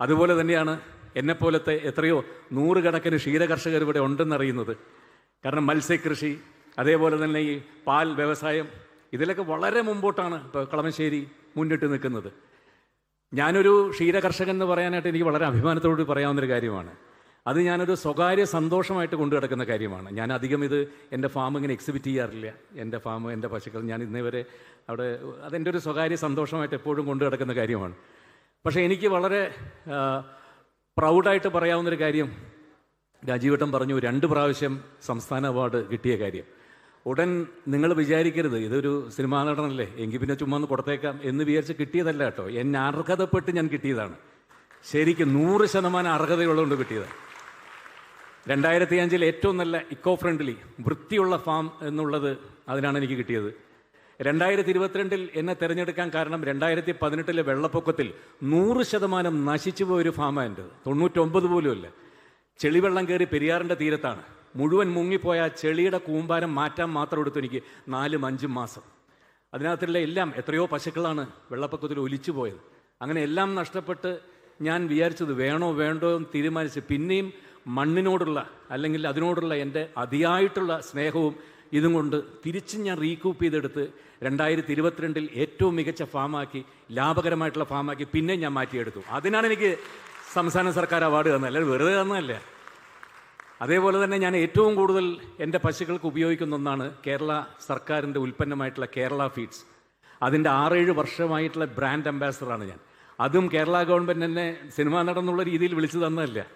അതുപോലെ തന്നെയാണ് എന്നെപ്പോലത്തെ എത്രയോ നൂറുകണക്കിന് ക്ഷീരകർഷകർ ഇവിടെ ഉണ്ടെന്നറിയുന്നത്. കാരണം മത്സ്യകൃഷി അതേപോലെ തന്നെ ഈ പാൽ വ്യവസായം ഇതിലൊക്കെ വളരെ മുമ്പോട്ടാണ് ഇപ്പോൾ കളമശ്ശേരി മുന്നിട്ട് നിൽക്കുന്നത്. ഞാനൊരു ക്ഷീരകർഷകൻ എന്ന് പറയാനായിട്ട് എനിക്ക് വളരെ അഭിമാനത്തോട് പറയാവുന്നൊരു കാര്യമാണ്. അത് ഞാനൊരു സ്വകാര്യ സന്തോഷമായിട്ട് കൊണ്ടു കിടക്കുന്ന കാര്യമാണ്. ഞാൻ അധികം ഇത് എന്റെ ഫാം ഇങ്ങനെ എക്സിബിറ്റ് ചെയ്യാറില്ല. എന്റെ ഫാം എന്റെ പശുക്കൾ ഞാൻ ഇന്നേ വരെ അവിടെ അതെന്റെ ഒരു സ്വകാര്യ സന്തോഷമായിട്ട് എപ്പോഴും കൊണ്ടു കിടക്കുന്ന കാര്യമാണ്. പക്ഷേ എനിക്ക് വളരെ പ്രൗഡായിട്ട് പറയാവുന്നൊരു കാര്യം. രാജീവട്ടം പറഞ്ഞു രണ്ട് പ്രാവശ്യം സംസ്ഥാന അവാർഡ് കിട്ടിയ കാര്യം. ഉടൻ നിങ്ങൾ വിചാരിക്കരുത് ഇതൊരു സിനിമാ നടനല്ലേ എങ്കിൽ പിന്നെ ചുമ്മാ ഒന്ന് കൊടുത്തേക്കാം എന്ന് വിചാരിച്ച് കിട്ടിയതല്ല കേട്ടോ. എന്നെ അർഹതപ്പെട്ട് ഞാൻ കിട്ടിയതാണ്. ശരിക്കും നൂറ് ശതമാനം അർഹതയുള്ളതുകൊണ്ട് കിട്ടിയതാണ്. രണ്ടായിരത്തി അഞ്ചിൽ ഏറ്റവും നല്ല ഇക്കോ ഫ്രണ്ട്ലി വൃത്തിയുള്ള ഫാം എന്നുള്ളത് അതിനാണ് എനിക്ക് കിട്ടിയത്. രണ്ടായിരത്തി ഇരുപത്തിരണ്ടിൽ എന്നെ തിരഞ്ഞെടുക്കാൻ കാരണം രണ്ടായിരത്തി പതിനെട്ടിലെ വെള്ളപ്പൊക്കത്തിൽ നൂറ് ശതമാനം നശിച്ചു പോയൊരു ഫാമാണ് എന്റെ തൊണ്ണൂറ്റൊമ്പത് പോലുമല്ല ചെളിവെള്ളം കയറി പെരിയാറിന്റെ തീരത്താണ്. മുഴുവൻ മുങ്ങിപ്പോയ ചെളിയുടെ കൂമ്പാരം മാറ്റാൻ മാത്രം എടുത്തു എനിക്ക് നാലും അഞ്ചും മാസം. അതിനകത്തുള്ള എല്ലാം എത്രയോ പശുക്കളാണ് വെള്ളപ്പൊക്കത്തിൽ ഒലിച്ചു പോയത് അങ്ങനെ എല്ലാം നഷ്ടപ്പെട്ട് ഞാൻ വിചാരിച്ചത് വേണോ വേണ്ടോ എന്ന് തീരുമാനിച്ച് പിന്നെയും മണ്ണിനോടുള്ള അല്ലെങ്കിൽ അതിനോടുള്ള എന്റെ അതിയായിട്ടുള്ള സ്നേഹവും ഇതും കൊണ്ട് തിരിച്ചും ഞാൻ റീകൂപ്പ് ചെയ്തെടുത്ത് രണ്ടായിരത്തി ഇരുപത്തിരണ്ടിൽ ഏറ്റവും മികച്ച ഫാമാക്കി ലാഭകരമായിട്ടുള്ള ഫാമാക്കി പിന്നെ ഞാൻ മാറ്റിയെടുത്തു. അതിനാണ് എനിക്ക് സംസ്ഥാന സർക്കാർ അവാർഡ് തന്നത്. അല്ലെങ്കിൽ വെറുതെ തന്നതല്ല. അതേപോലെ തന്നെ ഞാൻ ഏറ്റവും കൂടുതൽ എന്റെ പശുക്കൾക്ക് ഉപയോഗിക്കുന്ന ഒന്നാണ് കേരള സർക്കാരിന്റെ ഉൽപ്പന്നമായിട്ടുള്ള കേരള ഫീഡ്സ്. അതിന്റെ ആറേഴ് വർഷമായിട്ടുള്ള ബ്രാൻഡ് അംബാസഡറാണ് ഞാൻ. അതും കേരള ഗവൺമെന്റ് എന്നെ സിനിമാ നടന്നുള്ള രീതിയിൽ വിളിച്ചു തന്നതല്ല.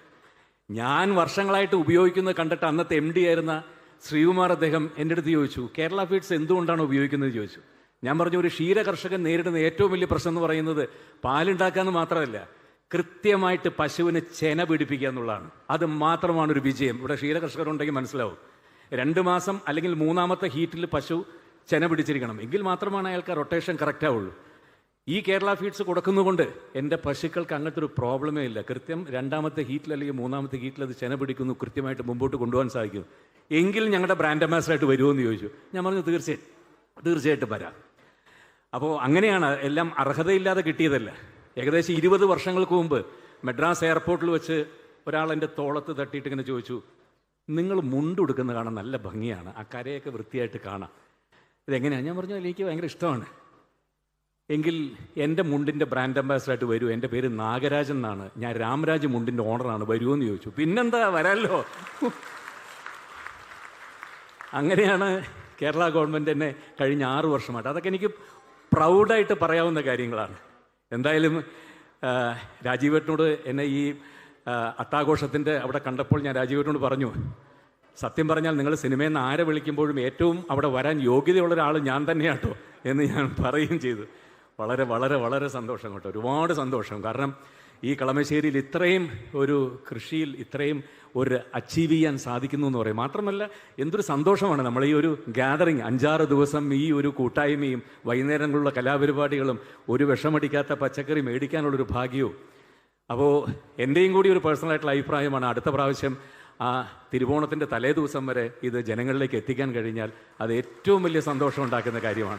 ഞാൻ വർഷങ്ങളായിട്ട് ഉപയോഗിക്കുന്നത് കണ്ടിട്ട് അന്നത്തെ എം ഡി ആയിരുന്ന ശ്രീകുമാർ അദ്ദേഹം എന്റെ അടുത്ത് ചോദിച്ചു കേരള ഫീഡ്സ് എന്തുകൊണ്ടാണ് ഉപയോഗിക്കുന്നത്? ചോദിച്ചു. ഞാൻ പറഞ്ഞു ഒരു ക്ഷീര കർഷകൻ നേരിടുന്ന ഏറ്റവും വലിയ പ്രശ്നം എന്ന് പറയുന്നത് പാലുണ്ടാക്കാന്ന് മാത്രമല്ല കൃത്യമായിട്ട് പശുവിന് ചെന പിടിപ്പിക്കുക എന്നുള്ളതാണ്. അത് മാത്രമാണ് ഒരു വിജയം. ഇവിടെ ക്ഷീര കർഷകരുണ്ടെങ്കിൽ മനസ്സിലാവും. രണ്ട് മാസം അല്ലെങ്കിൽ മൂന്നാമത്തെ ഹീറ്റിൽ പശു ചെന പിടിച്ചിരിക്കണം. എങ്കിൽ മാത്രമാണ് അയാൾക്ക് റൊട്ടേഷൻ കറക്റ്റ് ആവുള്ളൂ. ഈ കേരള ഫീഡ്സ് കൊടുക്കുന്നതുകൊണ്ട് എന്റെ പശുക്കൾക്ക് അങ്ങനത്തെ ഒരു പ്രോബ്ലമേ ഇല്ല. കൃത്യം രണ്ടാമത്തെ ഹീറ്റിൽ അല്ലെങ്കിൽ മൂന്നാമത്തെ ഹീറ്റിൽ അത് ചെന പിടിക്കുന്നു കൃത്യമായിട്ട് മുമ്പോട്ട് കൊണ്ടുപോകാൻ സാധിക്കും. എങ്കിൽ ഞങ്ങളുടെ ബ്രാൻഡ് അംബാസഡറായിട്ട് വരുമോ എന്ന് ചോദിച്ചു. ഞാൻ പറഞ്ഞു തീർച്ചയായും തീർച്ചയായിട്ടും വരാം. അപ്പോൾ അങ്ങനെയാണ് എല്ലാം അർഹതയില്ലാതെ കിട്ടിയതല്ല. ഏകദേശം ഇരുപത് വർഷങ്ങൾക്ക് മുമ്പ് മെഡ്രാസ് എയർപോർട്ടിൽ വെച്ച് ഒരാൾ എന്റെ തോളത്ത് തട്ടിയിട്ട് ഇങ്ങനെ ചോദിച്ചു നിങ്ങൾ മുണ്ടുടുക്കുന്ന കാണാൻ നല്ല ഭംഗിയാണ്. ആ കരയൊക്കെ വൃത്തിയായിട്ട് കാണാം. ഇതെങ്ങനെയാണ് ഞാൻ പറഞ്ഞു എനിക്ക് ഭയങ്കര ഇഷ്ടമാണ്. എങ്കിൽ എന്റെ മുണ്ടിന്റെ ബ്രാൻഡ് അംബാസഡറായിട്ട് വരൂ. എന്റെ പേര് നാഗരാജൻ എന്നാണ്. ഞാൻ രാമരാജ് മുണ്ടിന്റെ ഓണറാണ് വരുമോ എന്ന് ചോദിച്ചു. പിന്നെന്താ വരാല്ലോ അങ്ങനെയാണ് കേരള ഗവൺമെന്റ് എന്നെ കഴിഞ്ഞ ആറു വർഷമായിട്ട്. അതൊക്കെ എനിക്ക് പ്രൗഡായിട്ട് പറയാവുന്ന കാര്യങ്ങളാണ്. എന്തായാലും രാജീവേട്ടനോട് എന്നെ ഈ അട്ടാഘോഷത്തിന്റെ അവിടെ കണ്ടപ്പോൾ ഞാൻ രാജീവേട്ടനോട് പറഞ്ഞു സത്യം പറഞ്ഞാൽ നിങ്ങൾ സിനിമയിൽ നിന്ന് ആരെ വിളിക്കുമ്പോഴും ഏറ്റവും അവിടെ വരാൻ യോഗ്യതയുള്ള ഒരാൾ ഞാൻ തന്നെയാട്ടോ എന്ന് ഞാൻ പറയുകയും ചെയ്തു. വളരെ വളരെ വളരെ സന്തോഷം കേട്ടോ. ഒരുപാട് സന്തോഷം. കാരണം ഈ കളമശ്ശേരിയിൽ ഇത്രയും ഒരു കൃഷിയിൽ ഇത്രയും ഒരു അച്ചീവ് ചെയ്യാൻ സാധിക്കുന്നു എന്ന് പറയും. മാത്രമല്ല എന്തൊരു സന്തോഷമാണ് നമ്മൾ ഈ ഒരു ഗ്യാതറിങ് അഞ്ചാറ് ദിവസം ഈ ഒരു കൂട്ടായ്മയും വൈകുന്നേരങ്ങളിലുള്ള കലാപരിപാടികളും ഒരു വിഷമടിക്കാത്ത പച്ചക്കറി മേടിക്കാനുള്ളൊരു ഭാഗ്യവും. അപ്പോൾ എന്റെയും കൂടി ഒരു പേഴ്സണലായിട്ടുള്ള അഭിപ്രായമാണ്. അടുത്ത പ്രാവശ്യം ആ തിരുവോണത്തിന്റെ തലേ ദിവസം വരെ ഇത് ജനങ്ങളിലേക്ക് എത്തിക്കാൻ കഴിഞ്ഞാൽ അത് ഏറ്റവും വലിയ സന്തോഷം ഉണ്ടാക്കുന്ന കാര്യമാണ്.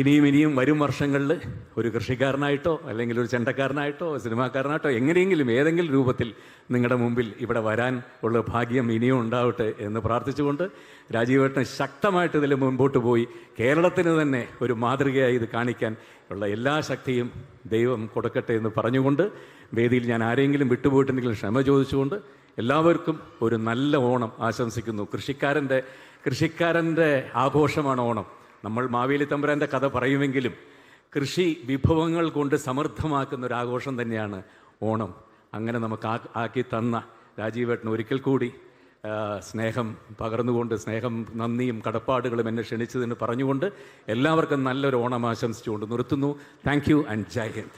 ഇനിയും ഇനിയും വരും വർഷങ്ങളിൽ ഒരു കൃഷിക്കാരനായിട്ടോ അല്ലെങ്കിൽ ഒരു ചെണ്ടക്കാരനായിട്ടോ സിനിമാക്കാരനായിട്ടോ എങ്ങനെയെങ്കിലും ഏതെങ്കിലും രൂപത്തിൽ നിങ്ങളുടെ മുമ്പിൽ ഇവിടെ വരാൻ ഉള്ള ഭാഗ്യം ഇനിയും ഉണ്ടാവട്ടെ എന്ന് പ്രാർത്ഥിച്ചുകൊണ്ട് രാജീവേട്ടൻ ശക്തമായിട്ട് ഇതിൽ മുൻപോട്ട് പോയി കേരളത്തിന് തന്നെ ഒരു മാതൃകയായി ഇത് കാണിക്കാൻ ഉള്ള എല്ലാ ശക്തിയും ദൈവം കൊടുക്കട്ടെ എന്ന് പറഞ്ഞുകൊണ്ട് വേദിയിൽ ഞാൻ ആരെങ്കിലും വിട്ടുപോയിട്ടുണ്ടെങ്കിൽ ക്ഷമ ചോദിച്ചുകൊണ്ട് എല്ലാവർക്കും ഒരു നല്ല ഓണം ആശംസിക്കുന്നു. കൃഷിക്കാരന്റെ കൃഷിക്കാരന്റെ ആഘോഷമാണ് ഓണം. നമ്മൾ മാവേലി തമ്പുരാന്റെ കഥ പറയുമെങ്കിലും കൃഷി വിഭവങ്ങൾ കൊണ്ട് സമൃദ്ധമാക്കുന്ന ഒരു ആഘോഷം തന്നെയാണ് ഓണം. അങ്ങനെ നമുക്ക് ആക്കി തന്ന രാജീവേട്ടൻ ഒരിക്കൽ കൂടി സ്നേഹം പകർന്നുകൊണ്ട് സ്നേഹം നന്ദിയും കടപ്പാടുകളും എന്നെ ക്ഷണിച്ചതെന്ന് പറഞ്ഞുകൊണ്ട് എല്ലാവർക്കും നല്ലൊരു ഓണം ആശംസിച്ചുകൊണ്ട് നിർത്തുന്നു. Thank you and Jai Hind.